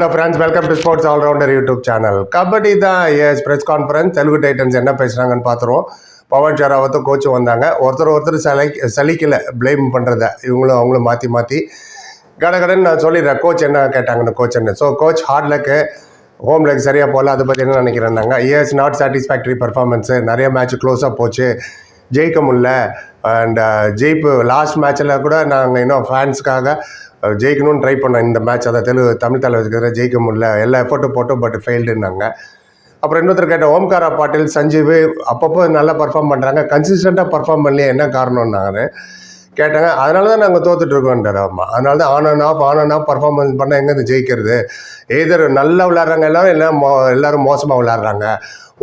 Hello friends welcome to sports allrounder YouTube channel kabaddi தான் S press conference Telugu Titans என்ன பேசுகிறாங்கன்னு பார்த்துருவோம் பவன் ஷராவத்தும் கோச்சும் வந்தாங்க. ஒருத்தர் ஒருத்தர் சலை சலிக்கலை ப்ளேம் பண்ணுறத இவங்களும் அவங்களும் மாற்றி மாற்றி கடகடன்னு நான் சொல்லிடுறேன். கோச் என்ன கேட்டாங்கன்னு கோச் என்ன? So coach hard luck home leg சரியாக போகல அதை பற்றி என்ன நினைக்கிறேன்னாங்க? இயர்ஸ் நாட் சாட்டிஸ்ஃபேக்டரி பர்ஃபார்மன்ஸு நிறைய மேட்ச் க்ளோஸாக போச்சு. ஜெயிக்க முடில அண்ட் uh, ஜெயிப்பு லாஸ்ட் மேட்ச்சில் கூட நாங்கள் இன்னும் ஃபேன்ஸ்க்காக uh, ஜெயிக்கணும்னு ட்ரை பண்ணோம். இந்த மேட்ச் அதை தெலுங்கு தமிழ் தலைவருக்கு ஜெயிக்க முடியல. எல்லா எஃபர்ட்டும் போட்டோம் பட் ஃபெயில்டுனாங்க அப்புறம் இன்னொருத்தர் கேட்ட ஓம்காரா பாட்டில் சஞ்சீவ் அப்பப்போ நல்லா பர்ஃபார்ம் பண்ணுறாங்க கன்சிஸ்டண்ட்டாக பர்ஃபார்ம் பண்ணலையே என்ன காரணம்னாங்க கேட்டாங்க அதனால தான் நாங்கள் தோத்துட்டு இருக்கோன்றார் ஆமாம் அதனால தான் on and off on and off performance பண்ணால் எங்கேருந்து ஜெயிக்கிறது? எதர் நல்லா விளாட்றாங்க எல்லாரும் எல்லாம் மோ எல்லோரும் மோசமாக விளாட்றாங்க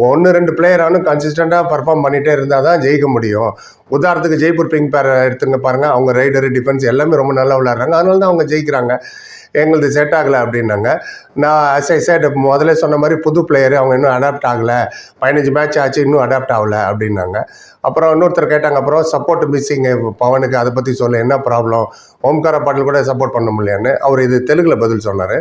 ஒன்று ரெண்டு பிளேயர் ஆனும் கன்சிஸ்டண்ட்டாக பர்ஃபார்ம் பண்ணிகிட்டே இருந்தால் தான் ஜெயிக்க முடியும். உதாரணத்துக்கு ஜெய்ப்பூர் பிங்க் பேர் எடுத்துங்க பாருங்கள் அவங்க ரைடரு டிஃபென்ஸ் எல்லாமே ரொம்ப நல்லா விளாட்றாங்க அதனால தான் அவங்க ஜெயிக்கிறாங்க. எங்களுது செட் ஆகலை அப்படின்னாங்க. நான் அஸ் ஐ சைட் முதல்ல சொன்ன மாதிரி புது பிளேயர் அவங்க இன்னும் அடாப்ட் ஆகலை. பதினஞ்சு மேட்ச் ஆச்சு இன்னும் அடாப்ட் ஆகலை அப்படின்னாங்க. அப்புறம் இன்னொருத்தர் கேட்டாங்க அப்புறம் சப்போர்ட் மிஸ்ஸிங் பவனுக்கு அதை பற்றி சொல்ல என்ன ப்ராப்ளம் ஓம்கார பாட்டில் கூட சப்போர்ட் பண்ண முடியலையான்னு அவர் இது தெலுங்கில் பதில் சொன்னார்.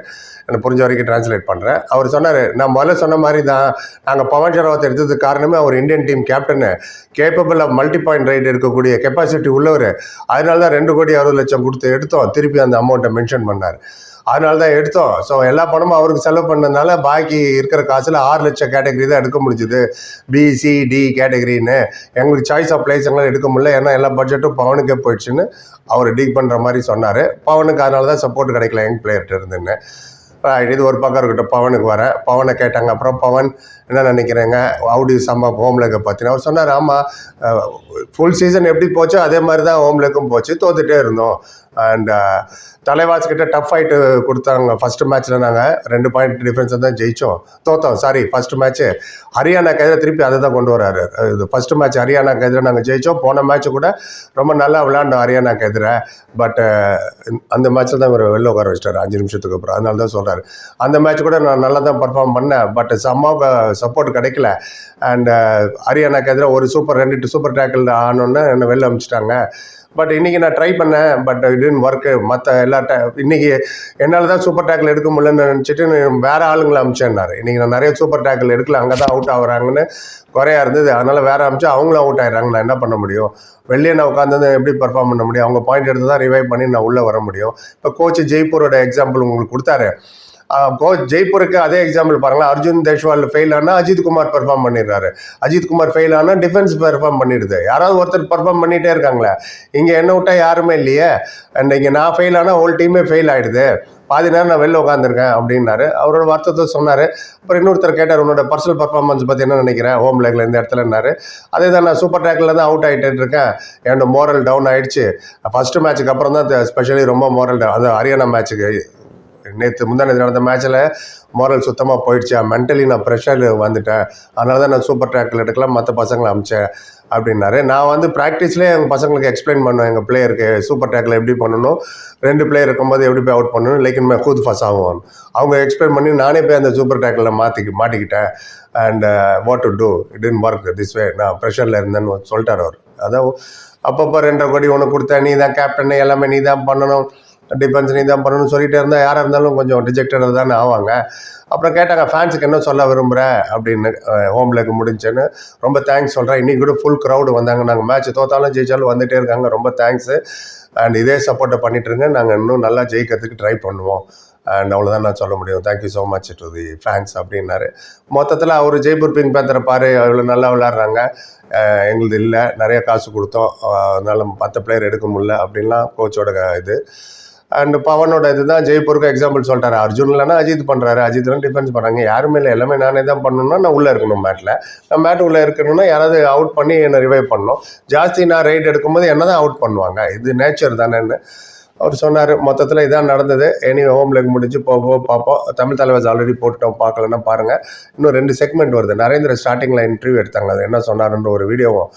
எனக்கு புரிஞ்ச வரைக்கும் டிரான்ஸ்லேட் பண்ணுறேன் அவர் சொன்னார் நான் முதல்ல சொன்ன மாதிரி தான் நாங்கள் பவன் ஷராவத்தை எடுத்ததுக்கு காரணமே அவர் Indian team captain capable of multi point raid இருக்கக்கூடிய கெப்பாசிட்டி உள்ளவர். அதனால தான் ரெண்டு கோடி அறுபது லட்சம் கொடுத்து எடுத்தோம். திருப்பி அந்த அமௌண்ட்டை மென்ஷன் பண்ணார். அதனால தான் எடுத்தோம். ஸோ எல்லா பணமும் அவருக்கு செலவு பண்ணதுனால பாக்கி இருக்கிற காசில் ஆறு லட்சம் கேட்டகரி தான் எடுக்க முடிஞ்சுது. பிசிடி கேட்டகரின்னு எங்களுக்கு சாய்ஸ் ஆஃப் பிளேஸ் எங்களால் எடுக்க முடியல. ஏன்னா எல்லா பட்ஜெட்டும் பவனுக்கே போயிடுச்சுன்னு அவர் டீக் பண்ணுற மாதிரி சொன்னார். பவனுக்கு அதனால தான் சப்போர்ட் கிடைக்கல யங் பிளேயர்கிட்ட இருந்துன்னு இது ஒரு பக்கம் இருக்கட்டும் பவனுக்கு வரேன் பவனை கேட்டாங்க. அப்புறம் பவன் என்ன நினைக்கிறேங்க? அவுடி சம்மா ஹோம் லேக்கை பற்றின அவர் சொன்னார். ஆமாம் ஃபுல் சீசன் எப்படி போச்சோ அதே மாதிரி தான் ஹோம் லேக்கும் போச்சு. தோத்துட்டே இருந்தோம். அண்ட் uh, தலைவாஸ் கிட்ட டஃப் ஃபைட்டு கொடுத்தாங்க. ஃபஸ்ட்டு மேட்ச்சில் நாங்கள் ரெண்டு பாயிண்ட் டிஃப்ரென்ஸாக தான் ஜெயித்தோம் தோத்தோம் சாரி ஃபஸ்ட்டு மேட்ச்சு ஹரியானா கைதில் திருப்பி அதை தான் கொண்டு வராரு. இது ஃபஸ்ட்டு மேட்ச் ஹரியானா கைதில் நாங்கள் ஜெயித்தோம் போன மேட்ச்சு கூட ரொம்ப நல்லா விளையாண்டோம் ஹரியானாக்கு எதிராக பட் uh, அந்த மேட்ச்சில் தான் இவர் வெளில உட்கார வச்சிட்டாரு. அஞ்சு நிமிஷத்துக்கு அப்புறம். அதனால தான் சொல்கிறாரு அந்த மேட்ச் கூட நான் நல்லா தான் பர்ஃபார்ம் பண்ணேன். பட் சம்மாவுக்கு சப்போர்ட் கிடைக்கல. அண்ட் uh, ஹரியானாக்கு எதிராக ஒரு சூப்பர் ரெண்டு சூப்பர் டேக்கிள் ஆனோன்னு என்னை வெளில அனுப்பிச்சிட்டாங்க பட் இன்றைக்கி நான் ட்ரை பண்ணேன் பட் இடன் ஒர்க்கு மற்ற எல்லா டே இன்றைக்கி என்னால் தான் சூப்பர் டேக்கில் எடுக்க முடியலன்னு நினச்சிட்டு வேறு ஆளுங்களை அமிச்சேன்னாரு இன்றைக்கி நான் நிறைய சூப்பர் டேக்கில் எடுக்கல அங்கே தான் அவுட் ஆகுறாங்கன்னு குறையா இருந்தது. அதனால் வேறு அமிச்சு அவங்களும் அவுட் ஆயிடுறாங்க. நான் என்ன பண்ண முடியும்? வெளியே நான் உட்காந்து எப்படி பர்ஃபார்ம் பண்ண முடியும்? அவங்க பாயிண்ட் எடுத்து தான் ரிவைவ் பண்ணி நான் உள்ளே வர முடியும். இப்போ கோச் ஜெய்ப்பூரோட எக்ஸாம்பிள் உங்களுக்கு கொடுத்தாரு. கோச் ஜெய்ப்பூருக்கு அதே எக்ஸாம்பிள் பாருங்களேன். அர்ஜுன் தேஷ்வால் ஃபெயில் ஆனால் அஜித் குமார் பெர்ஃபார்ம் பண்ணிடுறாரு. அஜித் குமார் ஃபெயில் ஆனால் டிஃபென்ஸ் பெர்ஃபார்ம் பண்ணிடுது. யாராவது ஒருத்தர் பெர்ஃபார்ம் பண்ணிகிட்டே இருக்காங்களே. இங்கே என்ன விட்டால் யாருமே இல்லையே. அண்ட் இங்கே நான் ஃபெயில் ஆனால் ஹோல் டீமே ஃபெயில் ஆகிடுது பாதி நேரம் நான் வெளில உட்காந்துருக்கேன் அப்படின்னாரு. அவரோட வருத்தத்தை சொன்னார். அப்புறம் இன்னொருத்தர் கேட்டார் உன்னோட பர்சனல் பர்ஃபார்மன்ஸ் பற்றி என்ன நினைக்கிறேன்? ஹோம் லேக்கில் இந்த இடத்துலன்னாரு அதே தான் நான் சூப்பர் டேக்கில் தான் அவுட் ஆகிட்டு இருக்கேன். என்னோட மோரல் டவுன் ஆகிடுச்சு ஃபஸ்ட்டு மேட்ச்சுக்கு அப்புறம் தான் ஸ்பெஷலி ரொம்ப மோரல் டவுன் அது ஹரியானா மேட்ச்சுக்கு நேற்று முந்தானது நடந்த மேட்ச்சில் மாரல் சுத்தமாக போயிடுச்சு? மென்டலி நான் ப்ரெஷர் வந்துட்டேன். அதனால தான் நான் சூப்பர் ட்ராக்கில் எடுக்கலாம் மற்ற பசங்களை அமிச்சேன் அப்படின்னாரு. நான் வந்து ப்ராக்டிஸ்லேயே எங்கள் பசங்களுக்கு எக்ஸ்பிளைன் பண்ணுவேன் எங்கள் பிளேயருக்கு சூப்பர் டேக்கில் எப்படி பண்ணணும்? ரெண்டு பிளேயர் இருக்கும்போது எப்படி போய் அவுட் பண்ணணும்? லைக் மே கூத் ஃபஸ் ஆகும் அவங்க எக்ஸ்பிளைன் பண்ணி நானே போய் அந்த சூப்பர் டேக்கில் மாற்றிக்கி மாட்டிக்கிட்டேன். And what to do it in work this way நான் ப்ரெஷரில் இருந்தேன்னு சொல்லிட்டார் அவர். அதான் அப்பப்போ ரெண்டரை கோடி ஒன்று கொடுத்தேன். நீ தான் கேப்டன் எல்லாமே நீ தான் பண்ணணும். டிஃபென்ஸ் நீ தான் பண்ணணும்னு சொல்லிகிட்டே இருந்தால் யாராக இருந்தாலும் கொஞ்சம் ரிஜெக்டட் தானே ஆவாங்க. அப்புறம் கேட்டாங்க ஃபேன்ஸுக்கு என்ன சொல்ல விரும்புகிற அப்படின்னு ஹோம் லெக் முடிஞ்சேன்னு ரொம்ப தேங்க்ஸ் சொல்கிறேன் இன்றைக்கி கூட ஃபுல் க்ரௌடு வந்தாங்க. நாங்கள் மேட்ச் தோத்தாலும் ஜெயிச்சாலும் வந்துகிட்டே இருக்காங்க. ரொம்ப தேங்க்ஸு அண்ட் இதே சப்போர்ட்டை பண்ணிட்டுருங்க நாங்கள் இன்னும் நல்லா ஜெயிக்கிறதுக்கு ட்ரை பண்ணுவோம். அண்ட் அவ்வளோதான் நான் சொல்ல முடியும். Thank you so much to the fans அப்படின்னாரு. மொத்தத்தில் அவர் ஜெய்ப்பூர் பிங்க் பேந்தரை பாரு அவ்வளோ நல்லா விளாட்றாங்க எங்களுது இல்லை. நிறைய காசு கொடுத்தோம். அதனால் மற்ற பிளேயர் எடுக்க முடியல. அப்படின்லாம் கோச்சோட இது. அண்ட் பவனோட இது தான் ஜெய்ப்பூருக்கு எக்ஸாம்பிள் சொல்லிட்டாரு. அர்ஜுன் இல்லைனா அஜித் பண்ணுறாரு அஜித்லாம் டிஃபென்ஸ் பண்ணுறாங்க யாருமே இல்லை. எல்லாமே நானே தான் பண்ணணும்னா நான் உள்ளே இருக்கணும் மேட்டில் நான் மேட் உள்ளே இருக்கணும்னா யாராவது அவுட் பண்ணி என்னை ரிவைவ் பண்ணணும். ஜாஸ்தி நான் ரைட் எடுக்கும்போது என்ன தான் அவுட் பண்ணுவாங்க. இது நேச்சர் தானேன்னு அவர் சொன்னார். மொத்தத்தில் இதான் நடந்தது. எனி ஹோம் லெக் முடிஞ்சு போக போக பார்ப்போம். தமிழ் தலைவர் ஆல்ரெடி போட்டுட்டோம். பார்க்கலன்னா பாருங்கள் இன்னும் ரெண்டு செக்மெண்ட் வருது. நரேந்திர ஸ்டார்டிங்கில் இன்டர்வியூ எடுத்தாங்க. அது என்ன சொன்னார்ன்ற ஒரு வீடியோவும்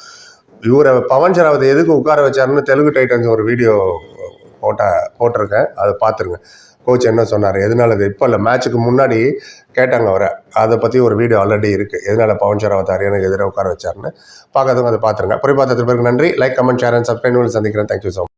இவரை பவன் சராவத்தை எதுக்கு உட்கார வச்சாருன்னு தெலுங்கு டைட்டன்ஸ் ஒரு வீடியோ போட்ட போட்டிருக்கேன். அதை பார்த்துருங்க. கோச் என்ன சொன்னார்? எதனால இது? இப்போ இல்லை மேட்ச்சுக்கு முன்னாடி கேட்டாங்க அவரை. அதை பற்றி ஒரு வீடியோ ஆல்ரெடி இருக்குது எதனால் பவன் ஷராவத் எனக்கு எதிராக உட்கார வச்சாருன்னு. பார்க்கறதுக்கு அதை பார்த்துருங்க. புரிய பார்த்ததுக்கு பிறகு நன்றி. Like comment share and subscribe சந்திக்கிறேன். Thank you so much